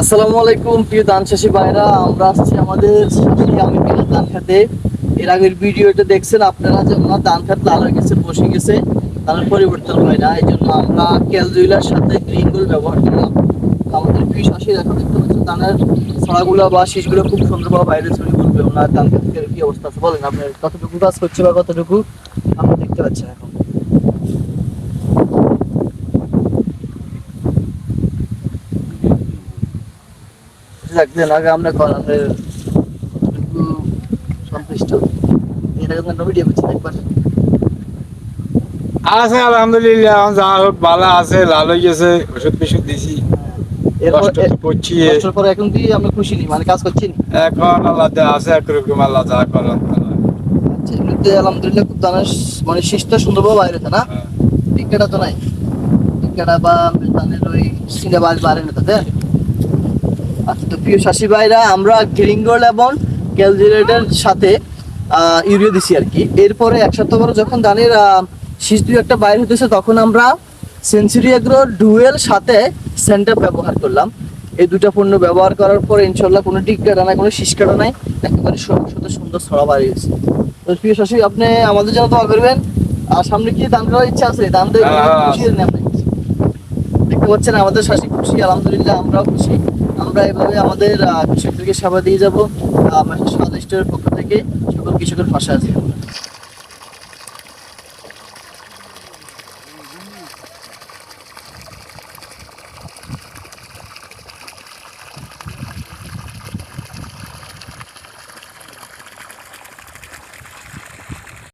আসসালামু আলাইকুম, প্রিয় দান চাষি ভাইরা। আমরা আসছি আমাদের শাশুড়ি আমি ধান খেতে। এর আগের ভিডিওটা দেখছেন আপনারা যে ওনার ধান খেত লাল হয়ে গেছে, বসে গেছে ধানের পরিবর্তন হয় না। এই জন্য আমরা ক্যালজুইলার সাথে গ্রিন গোল ব্যবহার করলাম। আমাদের প্রিয় শাশুড়ি এখন দেখতে পাচ্ছেন ধানের ছড়াগুলো বা শীষগুলো খুব সুন্দরভাবে বাইরে ছড়িয়ে পড়বে। ওনার ধান খেতের কি অবস্থা আছে বলেন আপনার কতটুকু কাজ করছে বা কতটুকু? আপনি দেখতে পাচ্ছেন এখন। লাগছেন আগে আমরা একটু সন্তুষ্ট আগে আমরা ভিডিও করছি একবার আছে আলহামদুলিল্লাহ যা হোক ভালো আছে লাল হয়ে গেছে ওষুধ বিষুধ দিছি এখন কি আমরা খুশি নি মানে কাজ করছি এখন আল্লাহ আছে একরকম আল্লাহ যা করেন আচ্ছা এমনিতে আলহামদুলিল্লাহ খুব দানের মানে শীষটা সুন্দরভাবে বাইরে না টিকাটা তো নাই টিকাটা বা ধানের ওই সিনে বাড়ে না তাতে আচ্ছা তো প্রিয় শাশি ভাইরা আমরা গ্রিঙ্গল এবং ক্যালজিরেটের সাথে ইউরিয়া দিছি আর কি। এরপরে এক সপ্তাহ পরে যখন ধানের শীষ দুই একটা বাইরে হতেছে তখন আমরা সেঞ্চুরি এগ্রো ডুয়েল সাথে সেন্টার ব্যবহার করলাম। এই দুটা পণ্য ব্যবহার করার পরে ইনশাল্লাহ কোনো টিক কাটা নাই কোনো শীষ কাটা নাই একেবারে সুন্দর সুন্দর ছড়া বাড়িয়েছে তো প্রিয় শাশি আপনি আমাদের জন্য দোয়া করবেন। আর সামনে কি দান করার ইচ্ছা আছে? দান দিয়ে পাচ্ছেন আমাদের শাসি খুশি, আলহামদুলিল্লাহ আমরাও খুশি আমরা এভাবে আমাদের কৃষকদেরকে সেবা দিয়ে যাব আমাদের স্বাদিষ্টের পক্ষ থেকে সকল কৃষকের পাশে আছে আমরা।